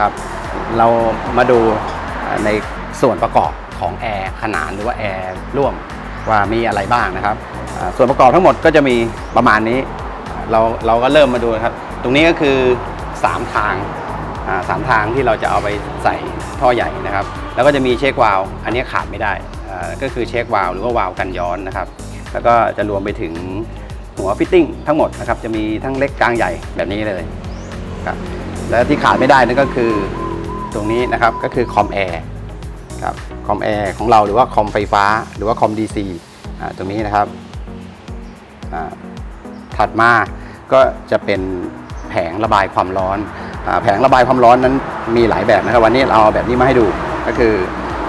ครับ เรามาดูในส่วนประกอบของแอร์ขนานหรือว่าแอร์ร่วมว่ามีอะไรบ้างนะครับ ส่วนประกอบทั้งหมดก็จะมีประมาณนี้ เราเราก็เริ่มมาดูครับ ตรงนี้ก็คือ 3 ทางสามทางที่เราจะเอาไปใส่ท่อใหญ่นะครับ แล้วก็จะมีเช็ควาล์วอันนี้ขาดไม่ได้ก็คือเช็ควาล์วหรือว่าวาล์วกันย้อนนะครับ แล้วก็จะรวมไปถึงหัวฟิตติ้งทั้งหมดนะครับ จะมีทั้งเล็กกลางใหญ่แบบนี้เลยครับ และที่ขาดไม่ได้นั่นก็คือตรงนี้นะครับก็คือคอมแอร์ครับคอมแอร์ของเราหรือว่าคอมไฟฟ้าหรือว่าคอม DC อ่าตรงนี้นะครับถัดมาก็จะเป็นแผงระบายความร้อนอแผงระบายความร้อนนั้นมีหลายแบบนะครับ วันนี้เราเอาแบบนี้มาให้ดูก็คือ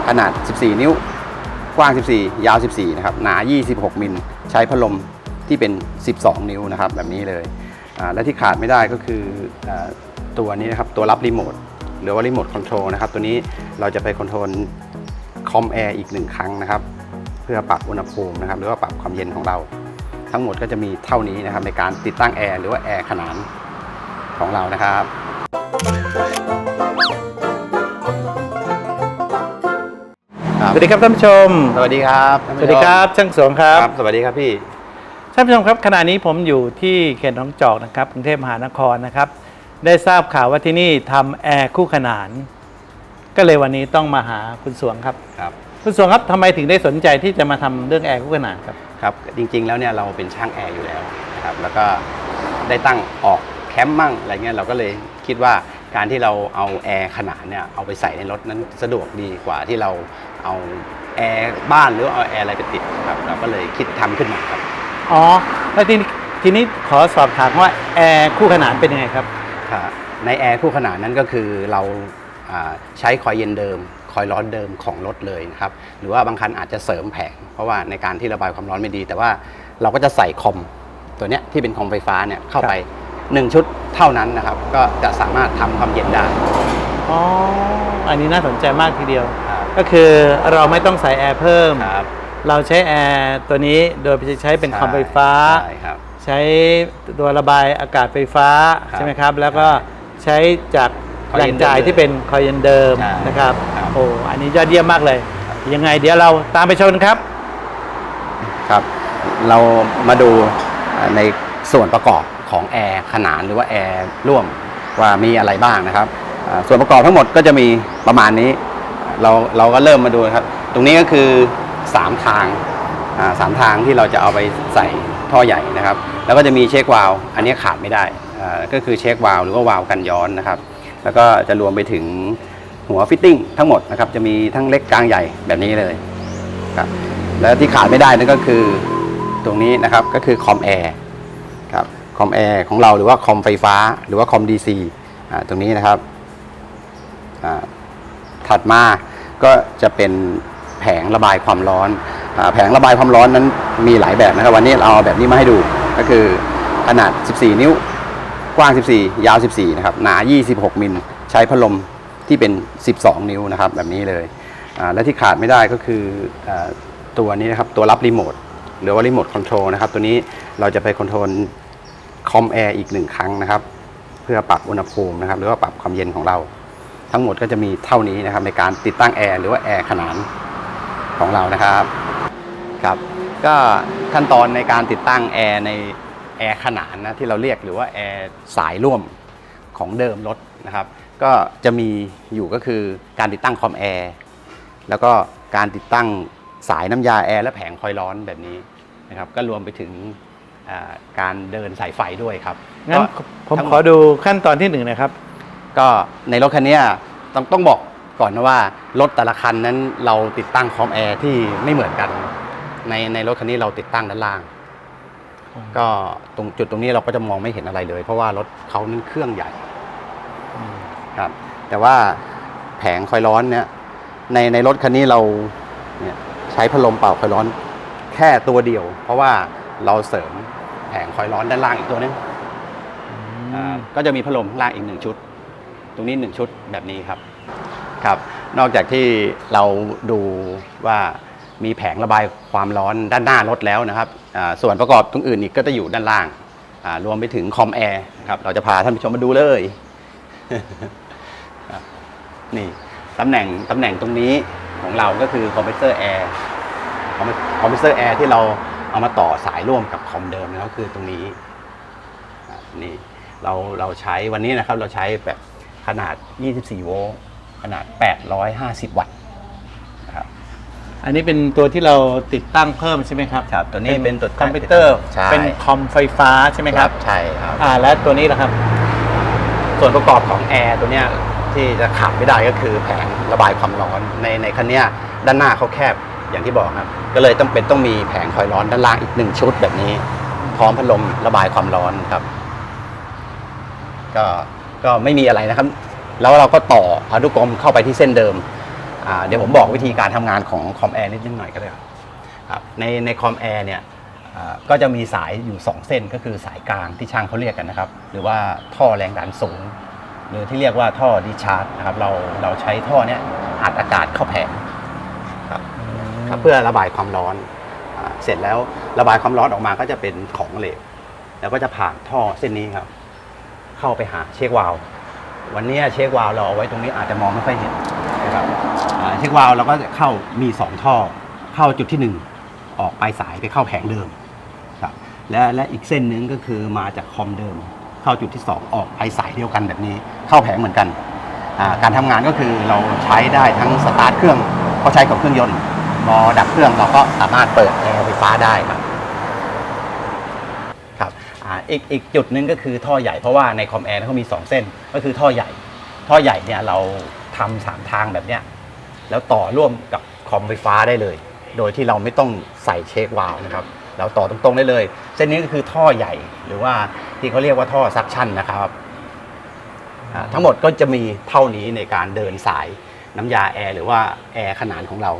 ขนาด 14 นิ้วกว้าง 14 ยาว 14 นะครับ หนา 26 มิล ใช้พัดลมที่เป็น 12 นิ้วนะครับ แบบนี้เลย และที่ขาดไม่ได้ก็คืออ ตัวนี้นะครับตัวรับรีโมทหรือว่ารีโมทคอนโทรลนะครับตัวนี้เราจะไปคอนโทรลคอมแอร์อีกหนึ่งครั้งนะครับ เพื่อปรับอุณหภูมินะครับ หรือว่าปรับความเย็นของเรา ทั้งหมดก็จะมีเท่านี้นะครับ ในการติดตั้งแอร์หรือว่าแอร์ขนานของเรานะครับสวัสดีครับท่านผู้ชม สวัสดีครับท่านสผู้ชมวัสดีครับช่างสวงครับครับ สวัสดีครับพี่ ท่านผู้ชมครับขณะนี้ผมอยู่ที่เขตหนองจอกนะครับกรุงเทพมหานครนะครับ ได้ทราบข่าวว่าที่นี่ทำแอร์คู่ขนาน ก็เลยวันนี้ต้องมาหาคุณสวงครับ ครับคุณสวงครับทำไมถึงได้สนใจที่จะมาทำเรื่องแอร์คู่ขนานครับ ครับจริงๆแล้วเนี่ยเราเป็นช่างแอร์อยู่แล้วนะครับแล้วก็ได้ตั้งออกแคมป์มั่งอะไรเงี้ยเราก็เลยคิดว่าการที่เราเอาแอร์ขนานเนี่ยเอาไปใส่ในรถนั้นสะดวกดีกว่าที่เราเอาแอร์บ้านหรือเอาแอร์อะไรไปติดครับเราก็เลยคิดทำขึ้นมาครับ อ๋อ แล้วทีนี้ทีนี้ขอสอบถามว่าแอร์คู่ขนานเป็นยังไงครับค่ะ ในแอร์คู่ขนานนั้นก็คือเราอ่าใช้คอยเย็นเดิม คอยร้อนเดิมของรถเลยนะครับหรือว่าบางคันอาจจะเสริมแผง เพราะว่าในการที่ระบายความร้อนไม่ดี แต่ว่าเราก็จะใส่คอมตัวเนี้ยที่เป็นคอมไฟฟ้าเนี่ยเข้าไป 1 ชุดเท่านั้นนะครับ ก็จะสามารถทำความเย็นได้อ๋ออันนี้น่าสนใจมากทีเดียวครับก็คือเราไม่ต้องใส่แอร์เพิ่มครับเราใช้แอร์ตัวนี้โดยใช้เป็นคอมไฟฟ้า ใช่ครับใช้ตัวระบายอากาศไฟฟ้าครับใช่ไหมครับ แล้วก็ใช้จากคอยแหล่เย็งนจ่ายเดิมที่เป็นคอยเย็นเดิมใช่นะครับครับ โอ้อันนี้ยอดเยี่ยมมากเลย ยังไงเดี๋ยวเราตามไปชมครับ ครับ เรามาดูในส่วนประกอบของแอร์ขนานหรือว่าแอร์ร่วมว่ามีอะไรบ้างนะครับอ่าส่วนประกอบทั้งหมดก็จะมีประมาณนี้ เราเราก็เริ่มมาดูนะครับ ตรงนี้ก็คือ 3 ทางอ่าสามทางที่เราจะเอาไปใส่ ท่อใหญ่นะครับ แล้วก็จะมีเช็ควาล์วอันนี้ขาดไม่ได้ก็คือเช็ควาล์วหรือว่าวาล์วกันย้อนนะครับ แล้วก็จะรวมไปถึงหัวฟิตติ้งทั้งหมดนะครับจะมีทั้งเล็กกลางใหญ่แบบนี้เลยครับและที่ขาดไม่ได้นั่นก็คือตรงนี้นะครับก็คือคอมแอร์ครับคอมแอร์ของเราหรือว่าคอมไฟฟ้าหรือว่าคอม DC อ่าตรงนี้นะครับถัดมาก็จะเป็นแผงระบายความร้อน แผงระบายความร้อนนั้นมีหลายแบบนะครับ วันนี้เราเอาแบบนี้มาให้ดูก็คือขนาด 14 นิ้ว กว้าง 14 ยาว 14 นะครับ หนา 26 มิล ใช้พัดลมที่เป็น 12 นิ้วนะครับ แบบนี้เลย และที่ขาดไม่ได้ก็คืออตัวนี้นะครับ ตัวรับรีโมทหรือว่ารีโมทคอนโทรลนะครับ ตัวนี้เราจะไปคอนโทรลคอมแอร์อีกหนึ่งครั้งนะครับ เพื่อปรับอุณหภูมินะครับ หรือว่าปรับความเย็นของเรา ทั้งหมดก็จะมีเท่านี้นะครับในการติดตั้งแอร์หรือว่าแอร์ขนานของเรานะครับ ครับก็ขั้นตอนในการติดตั้งแอร์ในแอร์ขนานนะที่เราเรียกหรือว่าแอร์สายร่วมของเดิมรถนะครับ ก็จะมีอยู่ก็คือการติดตั้งคอมแอร์แล้วก็การติดตั้งสายน้ำยาแอร์และแผงคอยร้อนแบบนี้นะครับ ก็รวมไปถึงอ่าการเดินสายไฟด้วยครับงั้นก็ผมทั้งหขอดูขั้นตอนที่หนึ่งนะครับ ก็ในรถคันเนี้ยต้องต้องบอกก่อนนะว่ารถแต่ละคันนั้นเราติดตั้งคอมแอร์ที่ไม่เหมือนกัน ในในรถคันนี้เราติดตั้งด้านล่างอืมก็ตรงจุดตรงนี้เราก็จะมองไม่เห็นอะไรเลย เพราะว่ารถเขานั้นเครื่องใหญ่ครับ แต่ว่าแผงคอยร้อนเนี่ย ในในรถคันนี้เราเนี่ยใช้พัดลมเป่าคอยร้อน แค่ตัวเดียว เพราะว่าเราเสริมแผงคอยร้อนด้านล่างอีกตัวนึงอ่าก็จะมีพัดลมข้างล่างอีกหนึ่งชุด ตรงนี้หนึ่งชุดแบบนี้ครับ ครับ นอกจากที่เราดูว่า มีแผงระบายความร้อนด้านหน้ารถแล้วนะครับส่วนประกอบตรงอื่นอีกก็จะอยู่ด้านล่าง รวมไปถึงคอมแอร์ครับเราจะพาท่านผู้ชมมาดูเลยนี่ตำแหน่งตำแหน่งตรงนี้ของเราก็คือคอมเพรสเซอร์แอร์คอมเพรสเซอร์แอร์ที่เราเอามาต่อสายร่วมกับคอมเดิมนะครับคือตรงนี้นี่เราเราใช้วันนี้นะครับเราใช้แบบขนาด 24 โวลต์ขนาด 850 วัตต์ อันนี้เป็นตัวที่เราติดตั้งเพิ่มใช่ไหมครับครับตัวนี้เป็นตัวคอมพิวเตอร์ ใช่ เป็นคอมไฟฟ้าใช่ไหมครับ ใช่ครับ อ่า และตัวนี้ล่ะครับ ส่วนประกอบของแอร์ตัวเนี้ยที่จะขาดไม่ได้ก็คือแผงระบายความร้อนในในคันเนี้ยด้านหน้าเขาแคบอย่างที่บอกครับ ก็เลยต้องเป็นต้องมีแผงคอยร้อนด้านล่างอีกหนึ่งชุดแบบนี้ พร้อมพัดลมระบายความร้อนครับ ก็ก็ไม่มีอะไรนะครับ แล้วเราก็ต่ออนุกรมเข้าไปที่เส้นเดิมอ่า เดี๋ยวผมบอกวิธีการทำงานของคอมแอร์นิดนึงหน่อยก็ได้ครับครับในในคอมแอร์เนี่ยก็จะมีสายอยู่ 2 เส้นก็คือสายกลางที่ช่างเขาเรียกกันนะครับ หรือว่าท่อแรงดันสูง หรือที่เรียกว่าท่อดิชาร์จนะครับเราเราใช้ท่อเนี้ยอัดอากาศเข้าแผงครับครับเพื่อระบายความร้อนอเสร็จแล้วระบายความร้อนออกมาก็จะเป็นของเหลวแล้วก็จะผ่านท่อเส้นนี้ครับ เข้าไปหาเช็ควาล์ววันนี้เช็ควาล์วเราเอาไว้ตรงนี้อาจจะมองไม่ค่อยเห็น เช็ควาล์วเราก็จะเข้ามีสองท่อ เข้าจุดที่หนึ่งออกปลายสายไปเข้าแผงเดิมครับและและอีกเส้นหนึงก็คือมาจากคอมเดิม เข้าจุดที่สองออกไปสายเดียวกันแบบนี้ เข้าแผงเหมือนกันการทำงานก็คือเราใช้ได้ทั้งสตาร์ทเครื่องก็ใช้กับเครื่องยนต์พอดับเครื่องเราก็สามารถเปิดแอร์ไฟฟ้าได้ครับครับอ่าอีกอีกจุดหนึ่งก็คือท่อใหญ่เพราะว่าในคอมแอร์เขามี 2 เส้นก็คือท่อใหญ่ ท่อใหญ่เนี่ยเราทำสามทางแบบเนี้ย แล้วต่อร่วมกับคอมไฟฟ้าได้เลย โดยที่เราไม่ต้องใส่เช็ควาล์วนะครับเราต่อตรงๆได้เลย เส้นนี้ก็คือท่อใหญ่หรือว่าที่เขาเรียกว่าท่อซักชั่นนะครับทั้งหมดก็จะมีเท่านี้ในการเดินสายน้ำยาแอร์หรือว่าแอร์ขนานของเรา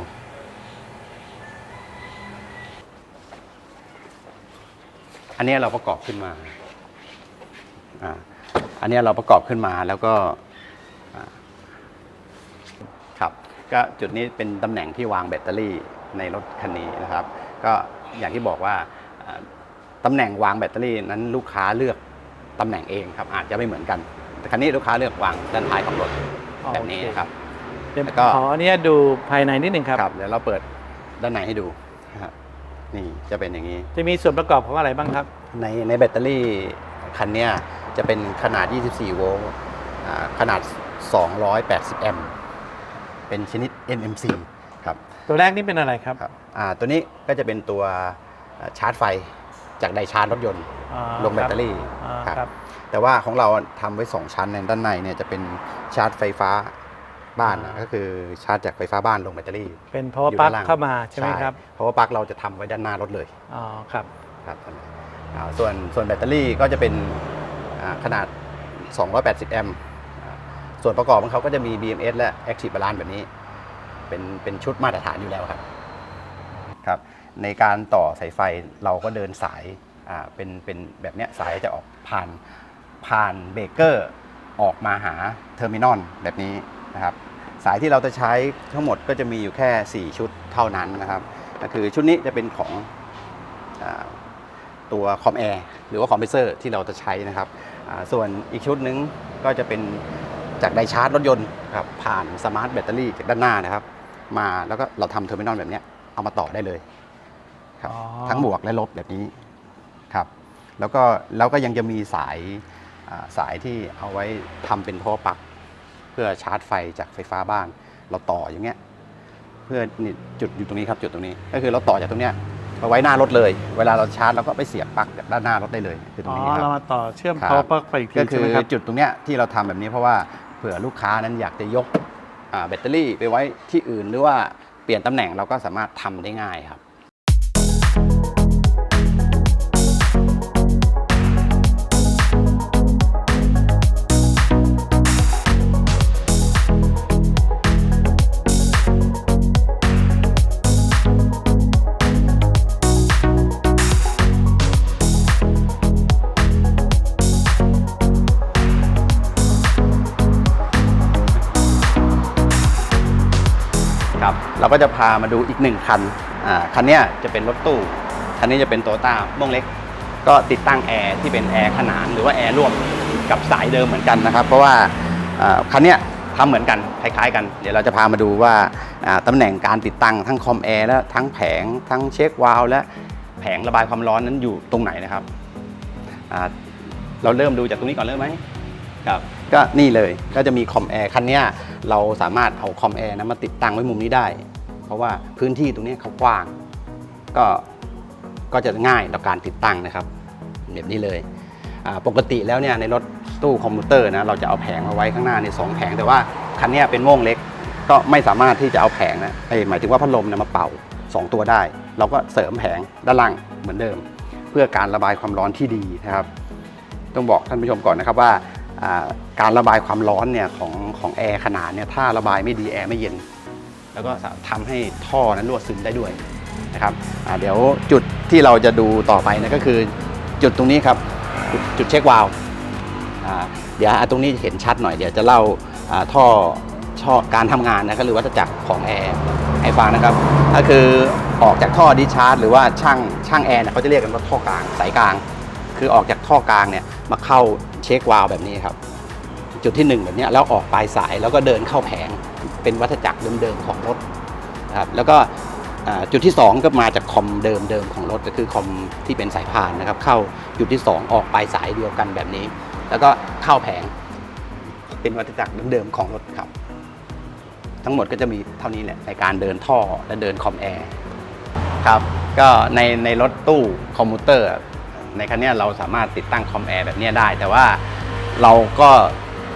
อันนี้เราประกอบขึ้นมา อ่า อันนี้เราประกอบขึ้นมาแล้วก็อ่าครับ ก็จุดนี้เป็นตำแหน่งที่วางแบตเตอรี่ในรถคันนี้นะครับ ก็อย่างที่บอกว่าอ่าตำแหน่งวางแบตเตอรี่นั้นลูกค้าเลือกตำแหน่งเองครับอาจจะไม่เหมือนกัน แต่คันนี้ลูกค้าเลือกวางด้านท้ายของรถแบบนี้นะครับเดี๋ยวแล้วก็ขออนุญาตดูภายในนิดหนึ่งครับ ครับเดี๋ยวเราเปิดด้านในให้ดูนะครับนี่จะเป็นอย่างนี้ จะมีส่วนประกอบของอะไรบ้างครับ ในในแบตเตอรี่คันเนี้ยจะเป็นขนาด 24 โวลต์อ่าขนาด 280 แอมป์ เป็นชนิด NMC ครับตัวแรกนี่เป็นอะไรครับครับอ่าตัวนี้ก็จะเป็นตัวอ่าชาร์จไฟจากไดชาร์จรถยนต์อ่าลงแบตเตอรี่อ่าครับครับแต่ว่าของเราทำไว้ 2 ชั้นในด้านในเนี่ยจะเป็นชาร์จไฟฟ้าบ้านนะก็คือชาร์จจากไฟฟ้าบ้านลงแบตเตอรี่ เป็น power อยู่ plug ด้านล่างเข้ามาใช่ไหมครับเพราะว่าปลั๊กเราจะทำไว้ด้านหน้ารถเลยอ๋อครับครับอ่าส่วนส่วนแบตเตอรี่ก็จะเป็นอ่าขนาด 280 แอมป์อ่า ส่วนประกอบของเขาก็จะมี BMS และ Active Balance แบบนี้ เป็นเป็นชุดมาตรฐานอยู่แล้วครับครับ ในการต่อสายไฟเราก็เดินสายอ่าเป็นเป็นแบบเนี้ยสายจะออกผ่านผ่านเบรกเกอร์ออกมาหาเทอร์มินอลแบบนี้นะครับ สายที่เราจะใช้ทั้งหมดก็จะมีอยู่แค่ 4 ชุดเท่านั้นนะครับก็คือชุดนี้จะเป็นของอาตัวคอมแอร์หรือว่าคอมเพรสเซอร์ที่เราจะใช้นะครับอ่าส่วนอีกชุดหนึงก็จะเป็น จากไดชาร์จรถยนต์ครับผ่านสมาร์ทแบตเตอรี่จากด้านหน้านะครับ มาแล้วก็เราทำเทอร์มินอลแบบเนี้ยเอามาต่อได้เลยครับ อ๋อ ทั้งบวกและลบแบบนี้ครับ แล้วก็แล้วก็ยังจะมีสายอ่าสายที่เอาไว้ทำเป็นท่อปลั๊กเพื่อชาร์จไฟจากไฟฟ้าบ้าน เราต่ออย่างเงี้ยเพื่อนี่จุดอยู่ตรงนี้ครับจุดตรงนี้ก็คือเราต่อจากตรงเนี้ยมาไว้หน้ารถเลย เวลาเราชาร์จเราก็ไปเสียบปลั๊กจากด้านหน้ารถได้เลยคือตรอ๋งอนี้คเรารับมาต่อเชื่อม ครับ power plug ไปอีกทีก็คืใช่อไหมครับ จุดตรงเนี้ยที่เราทำแบบนี้เพราะว่าเผื่อลูกค้านั้นอยากจะยกแบตเตอรี่ไปไว้ที่อื่น หรือว่าเปลี่ยนตำแหน่งเราก็สามารถทำได้ง่ายครับ ก็จะพามาดูอีกหนึ่งคันอ่าคันนี้จะเป็นรถตู้ คันนี้จะเป็นโตต้าม่วงเล็ก ก็ติดตั้งแอร์ที่เป็นแอร์ขนานหรือว่าแอร์ร่วมกับสายเดิมเหมือนกันนะครับ เพราะว่าอ่าคันนี้ทำเหมือนกันคล้ายๆกัน เดี๋ยวเราจะพามาดูว่าอ่าตำแหน่งการติดตั้งทั้งคอมแอร์และทั้งแผง ทั้งเช็ควาล์วและแผงระบายความร้อนนั้นอยู่ตรงไหนนะครับอ่าเราเริ่มดูจากตรงนี้ก่อนเริ่มไหมครับก็นี่เลยก็จะมีคอมแอร์คันนี้เราสามารถเอาคอมแอร์นะมาติดตั้งไว้มุมนี้ได้ ราะว่าพื้นที่ตรงนี้เขากว้าง ก็ก็จะง่ายต่อการติดตั้งนะครับแบบนี้เลยปกติแล้วเนี่ยในรถตู้คอมพิวเตอร์นะเราจะเอาแผงมาไว้ข้างหน้าในสองแผง แต่ว่าคันนี้เป็นโม่งเล็ก ก็ไม่สามารถที่จะเอาแผงนะเอ้ยหมายถึงว่าพัดลมเนะมาเป่า 2 ตัวได้ เราก็เสริมแผงด้านล่างเหมือนเดิม เพื่อการระบายความร้อนที่ดีนะครับ ต้องบอกท่านผู้ชมก่อนนะครับว่าการระบายความร้อนเนี่ยของของแอร์ขนาดเนี่ยถ้าระบายไม่ดีแอร์ไม่เย็น แล้วก็ทำให้ท่อนั้นรั่วซึมได้ด้วยนะครับเดี๋ยวจุดที่เราจะดูต่อไปนะก็คือจุดตรงนี้ครับจุดจุดเช็ควาล์วเดี๋ยวอะตรงนี้เห็นชัดหน่อยเดี๋ยวจะเล่าท่อช่อการทำงานนะครับหรือวัฏจักรของแอร์ให้ฟังนะครับก็คือออกจากท่อดิชาร์จหรือว่าช่างช่างแอร์เขาจะเรียกกันว่าท่อกลางสายกลาง คือออกจากท่อกลางเนี่ยมาเข้าเช็ควาล์วแบบนี้ครับ จุดที่ 1 แบบนี้แล้วออกปลายสายแล้วก็เดินเข้าแผง เป็นวัฏจักรเดิมๆของรถนะครับแล้วก็จุดที่ 2 ก็มาจากคอมเดิมๆของรถก็คือคอมที่เป็นสายพานนะครับ เข้าจุดที่ 2 ออกปลายสายเดียวกันแบบนี้ แล้วก็เข้าแผง เป็นวัฏจักรเดิมๆของรถครับ ทั้งหมดก็จะมีเท่านี้แหละในการเดินท่อและเดินคอมแอร์ครับก็ในในรถตู้คอมพิวเตอร์ ในคันนี้เราสามารถติดตั้งคอมแอร์แบบนี้ได้ แต่ว่าเราก็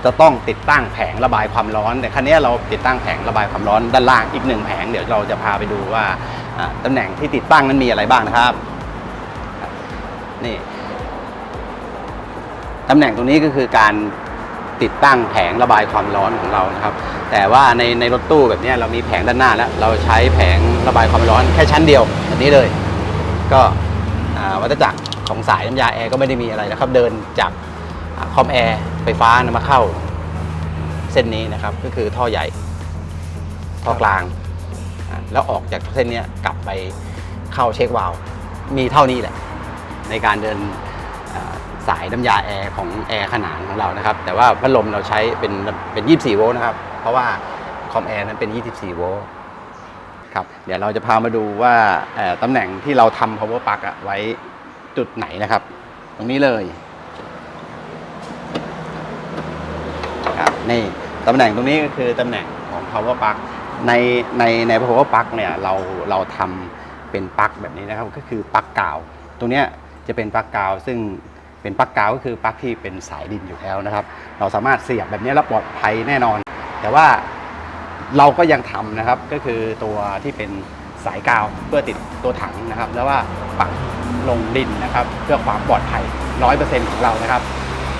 จะต้องติดตั้งแผงระบายความร้อน แต่คันนี้เราติดตั้งแผงระบายความร้อนด้านล่างอีกหนึ่งแผงเดี๋ยวเราจะพาไปดูว่าตำแหน่งที่ติดตั้งนั้นมีอะไรบ้างนะครับนี่ตำแหน่งตรงนี้ก็คือการติดตั้งแผงระบายความร้อนของเรานะครับ แต่ว่าในในรถตู้แบบนี้เรามีแผงด้านหน้าแล้ว เราใช้แผงระบายความร้อนแค่ชั้นเดียวแบบนี้เลย ก็วัฏจักรของสายน้ำยาแอร์ก็ไม่ได้มีอะไรนะครับ เดินจาก คอมแอร์ไฟฟ้านะมาเข้า เส้นนี้นะครับก็คือท่อใหญ่ ท่อกลาง แล้วออกจากเส้นนี้กลับไปเข้าเช็ควาล์วมีเท่านี้แหละ ในการเดินสายน้ำยาแอร์ของแอร์ขนานของเรานะครับ แต่ว่าพัดลมเราใช้เป็นเป็น 24 โวลต์นะครับ เพราะว่าคอมแอร์นั้นเป็น 24 โวลต์ครับเดี๋ยวเราจะพามาดูว่าตำแหน่งที่เราทำ power plug ไว้จุดไหนนะครับ ตรงนี้เลยครับ นี่ตำแหน่งตรงนี้ก็คือตำแหน่งของ power plug ในในใน power plug เนี่ยเราเราทำเป็นปลั๊กแบบนี้นะครับก็คือปลั๊กกาว ตรงเนี้ยจะเป็นปลั๊กกาว ซึ่งเป็นปลั๊กกาวก็คือปลั๊กที่เป็นสายดินอยู่แล้วนะครับ เราสามารถเสียบแบบนี้แล้วปลอดภัยแน่นอน แต่ว่าเราก็ยังทำนะครับก็คือตัวที่เป็นสายกาวเพื่อติดตัวถังนะครับ แล้วว่าปักลงดินนะครับ เพื่อความปลอดภัยร้อยเปอร์เซ็นต์ของเรานะครับ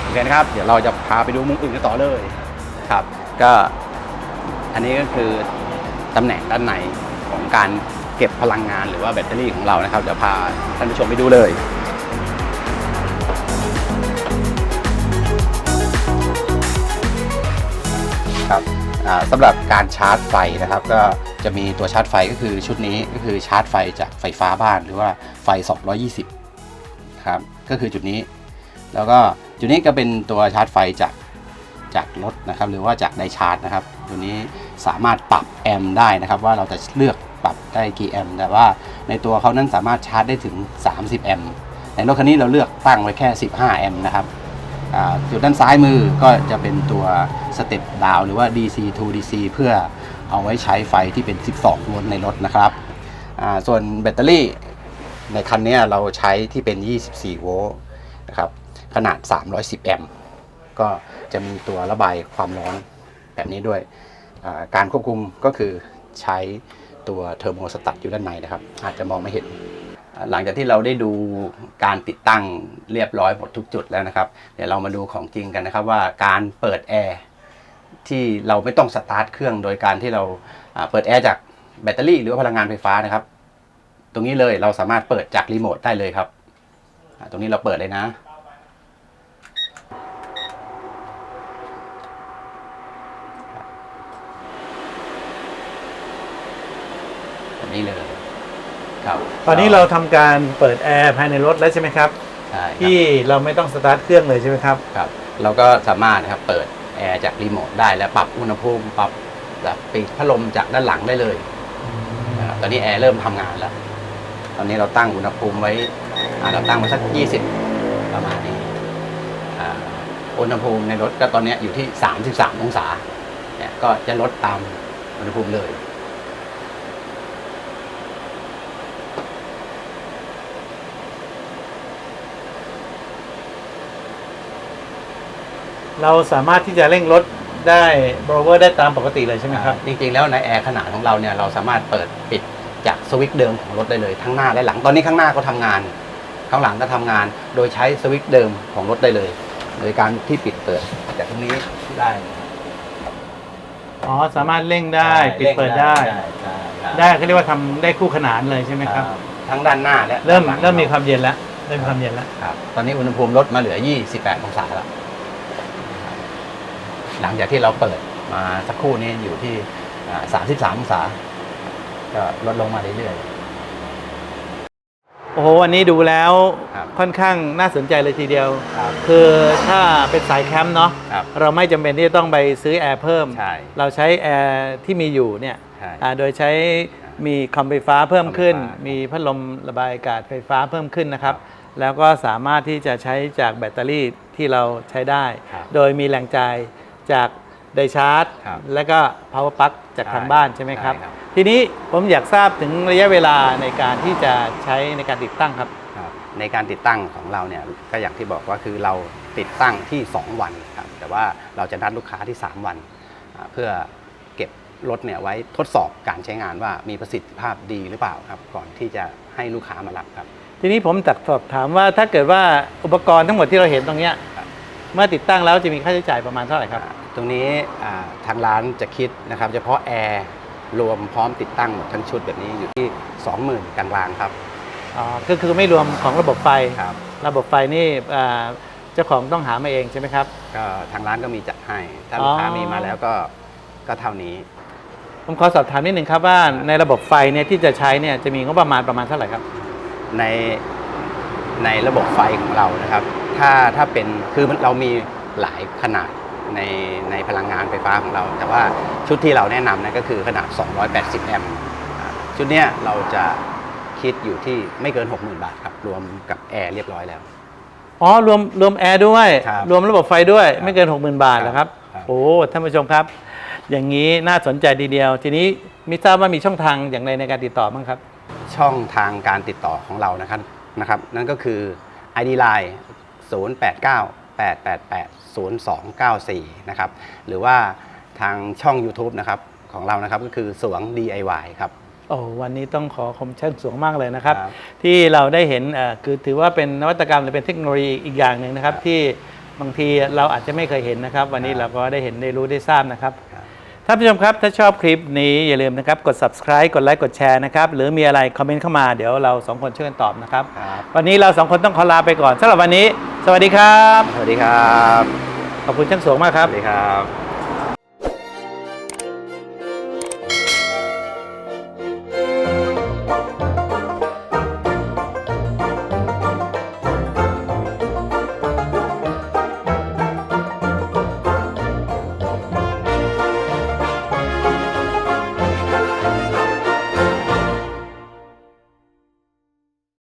โอเคนะครับ เดี๋ยวเราจะพาไปดูมุมอื่นกันต่อเลย ครับ ก็อันนี้ก็คือตำแหน่งด้านในของการเก็บพลังงานหรือว่าแบตเตอรี่ของเรานะครับเดี๋ยวพาท่านผู้ชมไปดูเลยครับสำหรับการชาร์จไฟนะครับ ก็จะมีตัวชาร์จไฟก็คือชุดนี้ก็คือชาร์จไฟจากไฟฟ้าบ้านหรือว่าไฟ 220 ครับ ก็คือจุดนี้ แล้วก็จุดนี้ก็เป็นตัวชาร์จไฟจาก จากรถนะครับหรือว่าจากไดชาร์จนะครับตัวนี้สามารถปรับแอมได้นะครับ ว่าเราจะเลือกปรับได้กี่แอมแต่ว่าในตัวเขานั้นสามารถชาร์จได้ถึง 30 แอมในรถคันนี้เราเลือกตั้งไว้แค่ 15 แอมนะครับจุดด้านซ้ายมือก็จะเป็นตัวสเต็ปดาวหรือว่า DC to DC เพื่อเอาไว้ใช้ไฟที่เป็น 12 โวลต์ในรถนะครับ ส่วนแบตเตอรี่ในคันนี้เราใช้ที่เป็น 24 โวลต์นะครับ ขนาด 310 แอมป์ ก็จะมีตัวระบายความร้อนแบบนี้ด้วย การควบคุมก็คือใช้ตัวเทอร์โมสตัตอยู่ด้านในนะครับ อาจจะมองไม่เห็น หลังจากที่เราได้ดูการติดตั้งเรียบร้อยหมดทุกจุดแล้วนะครับ เดี๋ยวเรามาดูของจริงกันนะครับว่าการเปิดแอร์ที่เราไม่ต้องสตาร์ทเครื่องโดยการที่เราเปิดแอร์จากแบตเตอรี่หรือพลังงานไฟฟ้านะครับ ตรงนี้เลยเราสามารถเปิดจากรีโมทได้เลยครับ ตรงนี้เราเปิดเลยนะ แบบ นี้เลยครับตอนนี้เราทำการเปิดแอร์ภายในรถแล้วใช่ไหมครับใช่ครับที่เราไม่ต้องสตาร์ทเครื่องเลยใช่ไหมครับครับ เราก็สามารถนะครับเปิดแอร์จากรีโมทได้แล้วปรับอุณหภูมิปรับแบบปิดพัดลมจากด้านหลังได้เลยนะครับตอนนี้แอร์เริ่มทำงานแล้ว ตอนนี้เราตั้งอุณหภูมิไว้อ่าเราตั้งไว้สัก 20 ประมาณนี้อ่าอุณหภูมิในรถก็ตอนเนี้ยอยู่ที่ 33 องศาเนี่ยก็จะลดตามอุณหภูมิเลย เราสามารถที่จะเร่งรถได้บรเวอร์ได้ตามปกติเลยใช่ไหมครับ จริงๆ แล้วในแอร์ขนาดของเราเนี่ยเราสามารถเปิดปิดจากสวิตช์เดิมของรถได้เลยทั้งหน้าและหลังตอนนี้ข้างหน้าก็ทำงาน ข้างหลังก็ทำงาน โดยใช้สวิตช์เดิมของรถได้เลย โดยการที่ปิดเปิดจากตรงนี้ได้อ๋อสามารถเร่งได้ปิดเปิดได้ใช่ใช่ได้เขาเรียกว่าทำได้คู่ขนานเลยใช่ไหมครับ ทั้งด้านหน้าและเริ่มด้านหลังเริ่มมีความเย็นแล้วเริ่มมีความเย็นแล้วครับตอนนี้อุณหภูมิลดมาเหลือ 28 องศาแล้ว หลังจากที่เราเปิดมาสักครู่นี้อยู่ที่อ่า33 องศา ก็ลดลงมาเรื่อย โอ้โหอันนี้ดูแล้วครับค่อนข้างน่าสนใจเลยทีเดียวๆครับคือถ้าเป็นสายแคมป์เนาะครับเราไม่จำเป็นที่จะต้องไปซื้อแอร์เพิ่ม ใช่ เราใช้แอร์ที่มีอยู่เนี่ยใช่ อ่าโดยใช้มีคอมไฟฟ้าเพิ่มขึ้น คอมไฟฟ้ามีมีพัดลมระบายอากาศไฟฟ้าเพิ่มขึ้นนะครับครับแล้วก็สามารถที่จะใช้จากแบตเตอรี่ที่เราใช้ได้ ครับโดยมีแหล่งจ่าย จากไดชาร์จ ครับและก็ power plug จากใช่ทางบ้านใช่ไหมครับ ใช่ครับ ทีนี้ผมอยากทราบถึงระยะเวลาในการที่จะใช้ในการติดตั้งครับ ครับในการติดตั้งของเราเนี่ยก็อย่างที่บอกว่าคือเราติดตั้งที่ 2 วันครับแต่ว่าเราจะนัดลูกค้าที่ 3 วันอ่าเพื่อเก็บรถเนี่ยไว้ทดสอบการใช้งานว่ามีประสิทธิภาพดีหรือเปล่าครับ ก่อนที่จะให้ลูกค้ามารับครับ ทีนี้ผมตักสอบถามว่าถ้าเกิดว่าอุปกรณ์ทั้งหมดที่เราเห็นตรงเนี้ยครับ เมื่อติดตั้งแล้วจะมีค่าใช้จ่ายประมาณเท่าไหร่ครับอ่าตรงนี้อ่าทางร้านจะคิดนะครับ เฉพาะแอร์รวมพร้อมติดตั้งหมดทั้งชุดแบบนี้อยู่ที่ 20,000กลางๆครับอ๋อก็คือไม่รวมของระบบไฟ ครับระบบไฟนี่อ่าเจ้าของต้องหามาเองใช่ไหมครับ ก็ทางร้านก็มีจัดให้ถ้าลูกค้าอ๋อ มีมาแล้วก็ก็เท่านี้ ผมขอสอบถามนิดนึงครับว่าในระบบไฟเนี่ยที่จะใช้เนี่ยจะมีงบประมาณประมาณเท่าไหร่ครับ ในในระบบไฟของเรานะครับ ถ้าถ้าเป็นคือมันเรามีหลายขนาดในในพลังงานไฟฟ้าของเรา แต่ว่าชุดที่เราแนะนำนั่นก็คือขนาด 280 แอมป์อ่าชุดเนี้ยเราจะคิดอยู่ที่ไม่เกิน 60,000 บาทครับ รวมกับแอร์เรียบร้อยแล้ว อ๋อ รวมรวมแอร์ด้วย ครับรวมระบบไฟด้วยครับไม่เกิน 60,000 บาทเหรอครับ ครับ โอ้ ท่านผู้ชมครับ อย่างนี้น่าสนใจทีเดียว ทีนี้มิทราบว่ามีช่องทางอย่างไรในการติดต่อบ้างครับ ช่องทางการติดต่อของเรานะครับนะครับ นั่นก็คือ ID Line 089 888 0294 นะครับ หรือว่าทางช่อง YouTube นะครับของเรานะครับก็คือสวง DIY ครับ โอ้วันนี้ต้องขอคมชื่นสูงมากเลยนะครับ ครับที่เราได้เห็นเอ่อคือถือว่าเป็นนวัตกรรมหรือเป็นเทคโนโลยีอีกอย่างหนึ่งนะครับ ครับที่บางทีเราอาจจะไม่เคยเห็นนะครับ วันนี้ครับ เราก็ได้เห็นได้รู้ได้ทราบนะครับครับ ท่านผู้ชมครับ ถ้าชอบคลิปนี้อย่าลืมนะครับ กด subscribe กดไลค์กดแชร์นะครับ หรือมีอะไรคอมเมนต์เข้ามาเดี๋ยวเราสองคนช่วยกันตอบนะครับ ครับวันนี้เราสองคนต้องขอลาไปก่อนสำหรับวันนี้ สวัสดีครับ สวัสดีครับ ขอบคุณช่างสวงมากคสรับ วัสดีครับ